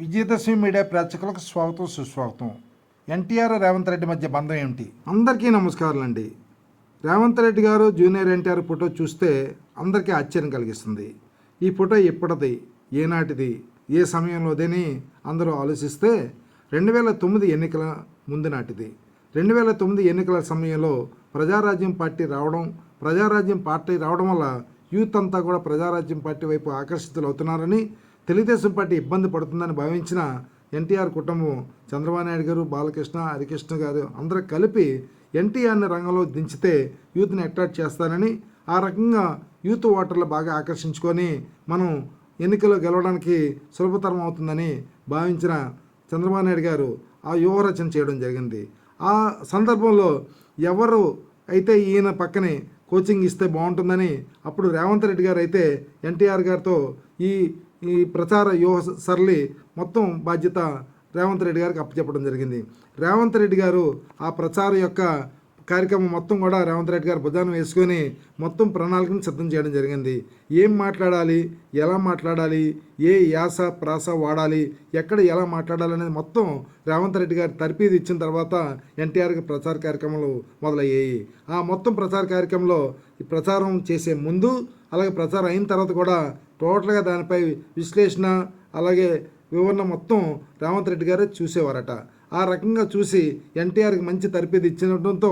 Vijayadashami media ప్రేక్షకులకు స్వాగతం సుస్వాగతం. ఎన్టీఆర్ రేవంత్ రెడ్డి మధ్య బంధం ఏమిటి? అందరికీ నమస్కారాలు అండి రేవంత్ రెడ్డి గారు జూనియర్ ఎన్టీఆర్ ఫోటో చూస్తే అందరికీ ఆశ్చర్యం కలిగిస్తుంది. ఈ ఫోటో ఎప్పటిది ఏనాటిది ఏ సమయంలోదని అందరూ ఆలోచిస్తే రెండు వేల తొమ్మిది ఎన్నికల ముందు నాటిది. రెండు వేల తొమ్మిది ఎన్నికల సమయంలో ప్రజారాజ్యం పార్టీ రావడం ప్రజారాజ్యం పార్టీ రావడం వల్ల యూత్ అంతా కూడా ప్రజారాజ్యం పార్టీ వైపు ఆకర్షితులు అవుతున్నారని తెలుగుదేశం పార్టీ ఇబ్బంది పడుతుందని భావించిన ఎన్టీఆర్ కుటుంబం చంద్రబాబు నాయుడు గారు బాలకృష్ణ హరికృష్ణ గారు అందరూ కలిపి ఎన్టీఆర్ని రంగంలో దించితే యూత్ని అట్రాక్ట్ చేస్తారని ఆ రకంగా యూత్ ఓటర్లు బాగా ఆకర్షించుకొని మనం ఎన్నికల్లో గెలవడానికి సులభతరం అవుతుందని భావించిన చంద్రబాబు నాయుడు గారు ఆ వ్యూహరచన చేయడం జరిగింది. ఆ సందర్భంలో ఎవరు అయితే ఈయన పక్కనే కోచింగ్ ఇస్తే బాగుంటుందని అప్పుడు రేవంత్ రెడ్డి గారు అయితే ఎన్టీఆర్ గారితో ఈ ఈ ప్రచార వ్యూహ సరళి మొత్తం బాధ్యత రేవంత్ రెడ్డి గారికి అప్పచెప్పడం జరిగింది. రేవంత్ రెడ్డి గారు ఆ ప్రచారం యొక్క కార్యక్రమం మొత్తం కూడా రేవంత్ రెడ్డి గారు భుజాన్ని వేసుకొని మొత్తం ప్రణాళికను సిద్ధం చేయడం జరిగింది. ఏం మాట్లాడాలి? ఎలా మాట్లాడాలి? ఏ యాస ప్రాస వాడాలి? ఎక్కడ ఎలా మాట్లాడాలి అనేది మొత్తం రేవంత్ రెడ్డి గారు తర్పీదు ఇచ్చిన తర్వాత ఎన్టీఆర్కి ప్రచార కార్యక్రమాలు మొదలయ్యాయి. ఆ మొత్తం ప్రచార కార్యక్రమంలో ప్రచారం చేసే ముందు అలాగే ప్రచారం అయిన తర్వాత కూడా టోటల్గా దానిపై విశ్లేషణ అలాగే వివరణ మొత్తం రేవంత్ రెడ్డి గారే చూసేవారట. ఆ రకంగా చూసి ఎన్టీఆర్కి మంచి తర్పీదు ఇచ్చినడంతో